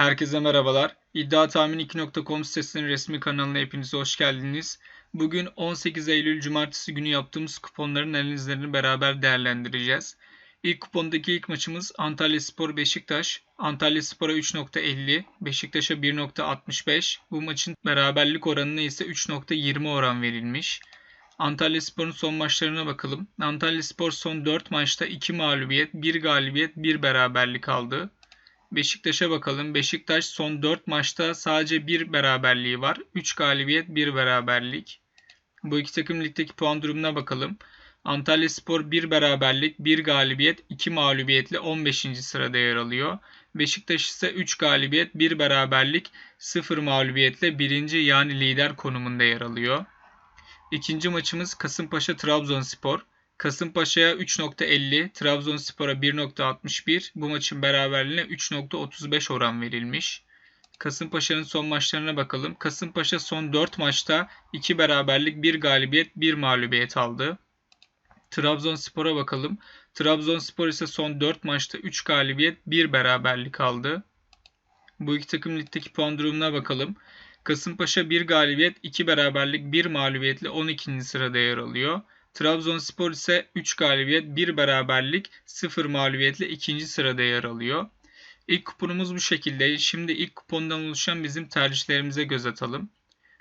Herkese merhabalar. İddia Tahmin2.com sitesinin resmi kanalına hepinize hoş geldiniz. Bugün 18 Eylül Cumartesi günü yaptığımız kuponların analizlerini beraber değerlendireceğiz. İlk kupondaki ilk maçımız Antalya Spor Beşiktaş. Antalya Spor'a 3.50, Beşiktaş'a 1.65. Bu maçın beraberlik oranına ise 3.20 oran verilmiş. Antalya Spor'un son maçlarına bakalım. Antalya Spor son 4 maçta 2 mağlubiyet, 1 galibiyet, 1 beraberlik aldı. Beşiktaş'a bakalım. Beşiktaş son 4 maçta sadece 1 beraberliği var. 3 galibiyet, 1 beraberlik. Bu iki takım ligdeki puan durumuna bakalım. Antalya Spor 1 beraberlik, 1 galibiyet, 2 mağlubiyetle 15. sırada yer alıyor. Beşiktaş ise 3 galibiyet, 1 beraberlik, 0 mağlubiyetle 1. yani lider konumunda yer alıyor. İkinci maçımız Kasımpaşa Trabzonspor. Kasımpaşa'ya 3.50, Trabzonspor'a 1.61. Bu maçın beraberliğine 3.35 oran verilmiş. Kasımpaşa'nın son maçlarına bakalım. Kasımpaşa son 4 maçta 2 beraberlik, 1 galibiyet, 1 mağlubiyet aldı. Trabzonspor'a bakalım. Trabzonspor ise son 4 maçta 3 galibiyet, 1 beraberlik aldı. Bu iki takım ligdeki puan durumuna bakalım. Kasımpaşa 1 galibiyet, 2 beraberlik, 1 mağlubiyetle 12. sırada yer alıyor. Trabzonspor ise 3 galibiyet, 1 beraberlik, 0 mağlubiyetle 2. sırada yer alıyor. İlk kuponumuz bu şekilde. Şimdi ilk kupondan oluşan bizim tercihlerimize göz atalım.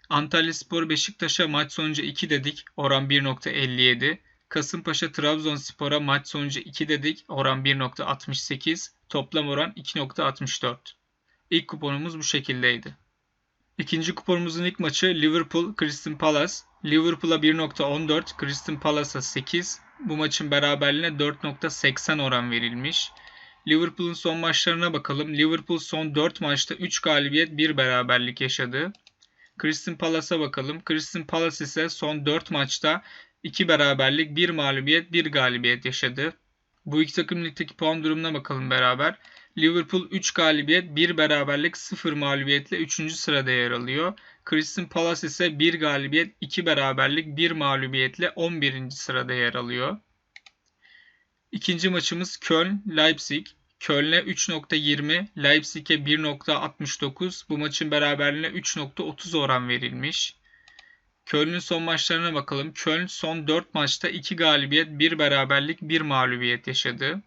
Antalya Spor Beşiktaş'a maç sonucu 2 dedik. Oran 1.57. Kasımpaşa Trabzonspor'a maç sonucu 2 dedik. Oran 1.68. Toplam oran 2.64. İlk kuponumuz bu şekildeydi. İkinci kuponumuzun ilk maçı Liverpool Crystal Palace. Liverpool'a 1.14, Crystal Palace'a 8. Bu maçın beraberliğine 4.80 oran verilmiş. Liverpool'un son maçlarına bakalım. Liverpool son 4 maçta 3 galibiyet 1 beraberlik yaşadı. Crystal Palace'a bakalım. Crystal Palace ise son 4 maçta 2 beraberlik 1 mağlubiyet 1 galibiyet yaşadı. Bu iki takım ligdeki puan durumuna bakalım beraber. Liverpool 3 galibiyet, 1 beraberlik, 0 mağlubiyetle 3. sırada yer alıyor. Crystal Palace ise 1 galibiyet, 2 beraberlik, 1 mağlubiyetle 11. sırada yer alıyor. İkinci maçımız Köln-Leipzig. Köln'e 3.20, Leipzig'e 1.69. Bu maçın beraberliğine 3.30 oran verilmiş. Köln'ün son maçlarına bakalım. Köln son 4 maçta 2 galibiyet, 1 beraberlik, 1 mağlubiyet yaşadı.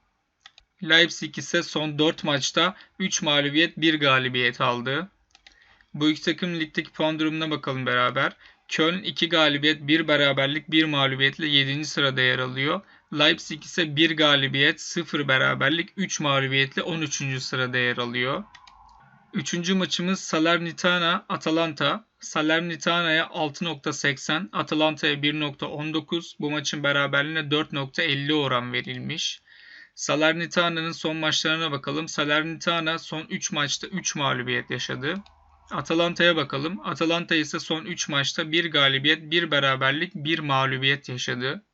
Leipzig ise son 4 maçta 3 mağlubiyet 1 galibiyet aldı. Bu iki takım ligdeki puan durumuna bakalım beraber. Köln 2 galibiyet 1 beraberlik 1 mağlubiyetle 7. sırada yer alıyor. Leipzig ise 1 galibiyet 0 beraberlik 3 mağlubiyetle 13. sırada yer alıyor. Üçüncü maçımız Salernitana Atalanta. Salernitana'ya 6.80, Atalanta'ya 1.19. Bu maçın beraberliğine 4.50 oran verilmiş. Salernitana'nın son maçlarına bakalım. Salernitana son 3 maçta 3 mağlubiyet yaşadı. Atalanta'ya bakalım. Atalanta ise son 3 maçta 1 galibiyet, 1 beraberlik, 1 mağlubiyet yaşadı.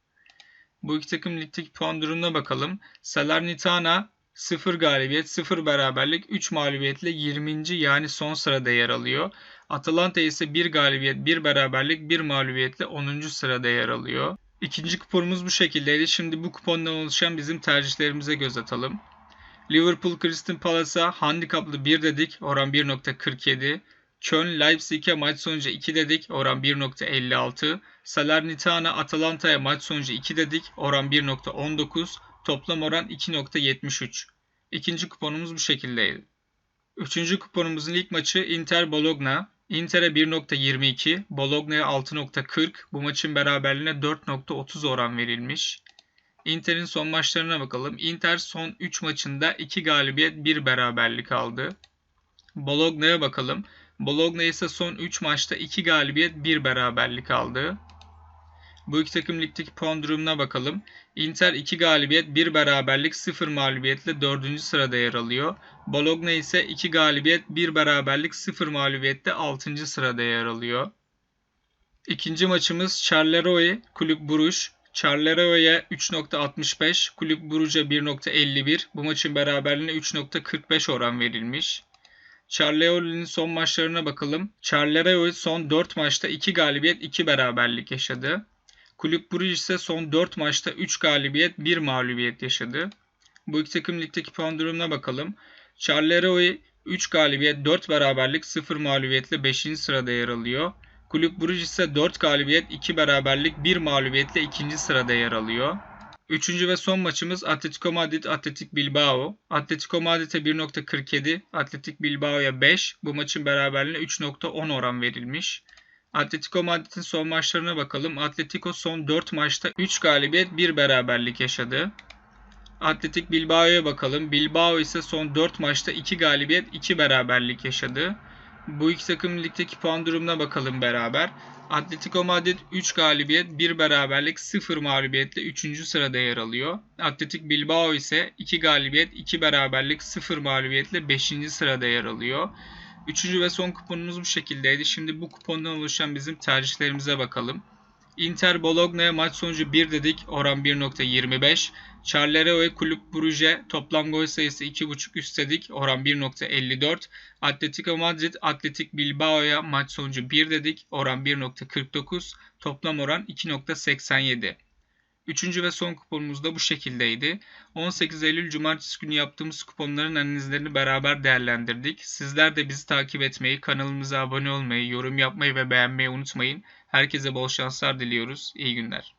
Bu iki takım ligdeki puan durumuna bakalım. Salernitana 0 galibiyet, 0 beraberlik, 3 mağlubiyetle 20. yani son sırada yer alıyor. Atalanta ise 1 galibiyet, 1 beraberlik, 1 mağlubiyetle 10. sırada yer alıyor. İkinci kuponumuz bu şekildeydi. Şimdi bu kupondan oluşan bizim tercihlerimize göz atalım. Liverpool Crystal Palace'a handikaplı 1 dedik. Oran 1.47. Köln Leipzig'e maç sonucu 2 dedik. Oran 1.56. Salernitana Atalanta'ya maç sonucu 2 dedik. Oran 1.19. Toplam oran 2.73. İkinci kuponumuz bu şekildeydi. Üçüncü kuponumuzun ilk maçı Inter Bologna. Inter'e 1.22, Bologna'ya 6.40. Bu maçın beraberliğine 4.30 oran verilmiş. Inter'in son maçlarına bakalım. Inter son 3 maçında 2 galibiyet 1 beraberlik aldı. Bologna'ya bakalım. Bologna ise son 3 maçta 2 galibiyet 1 beraberlik aldı. Bu iki takım ligdeki puan durumuna bakalım. Inter 2 galibiyet, 1 beraberlik, 0 mağlubiyetle 4. sırada yer alıyor. Bologna ise 2 galibiyet, 1 beraberlik, 0 mağlubiyette 6. sırada yer alıyor. İkinci maçımız Charleroi Kulüp Buruş. Charleroi 3.65, Kulüp Brugge 1.51. Bu maçın beraberliğine 3.45 oran verilmiş. Charleroi son maçlarına bakalım. Charleroi son 4 maçta 2 galibiyet, 2 beraberlik yaşadı. Kulüp Brugge ise son 4 maçta 3 galibiyet 1 mağlubiyet yaşadı. Bu iki takım ligdeki puan durumuna bakalım. Charleroi 3 galibiyet, 4 beraberlik, 0 mağlubiyetle 5. sırada yer alıyor. Kulüp Bruges ise 4 galibiyet, 2 beraberlik, 1 mağlubiyetle 2. sırada yer alıyor. Üçüncü ve son maçımız Atletico Madrid Atletik Bilbao. Atletico Madrid'e 1.47, Atletik Bilbao'ya 5. Bu maçın beraberliğine 3.10 oran verilmiş. Atletico Madrid'in son maçlarına bakalım. Atletico son 4 maçta 3 galibiyet, 1 beraberlik yaşadı. Atletik Bilbao'ya bakalım. Bilbao ise son 4 maçta 2 galibiyet, 2 beraberlik yaşadı. Bu iki takımın ligdeki puan durumuna bakalım beraber. Atletico Madrid 3 galibiyet, 1 beraberlik, 0 mağlubiyetle 3. sırada yer alıyor. Atletik Bilbao ise 2 galibiyet, 2 beraberlik, 0 mağlubiyetle 5. sırada yer alıyor. Üçüncü ve son kuponumuz bu şekildeydi. Şimdi bu kupondan oluşan bizim tercihlerimize bakalım. Inter Bologna'ya maç sonucu 1 dedik. Oran 1.25. Charleroi Kulüp Brugge toplam gol sayısı 2.5 üst dedik. Oran 1.54. Atletico Madrid Atletik Bilbao'ya maç sonucu 1 dedik. Oran 1.49. Toplam oran 2.87. Üçüncü ve son kuponumuz da bu şekildeydi. 18 Eylül Cumartesi günü yaptığımız kuponların analizlerini beraber değerlendirdik. Sizler de bizi takip etmeyi, kanalımıza abone olmayı, yorum yapmayı ve beğenmeyi unutmayın. Herkese bol şanslar diliyoruz. İyi günler.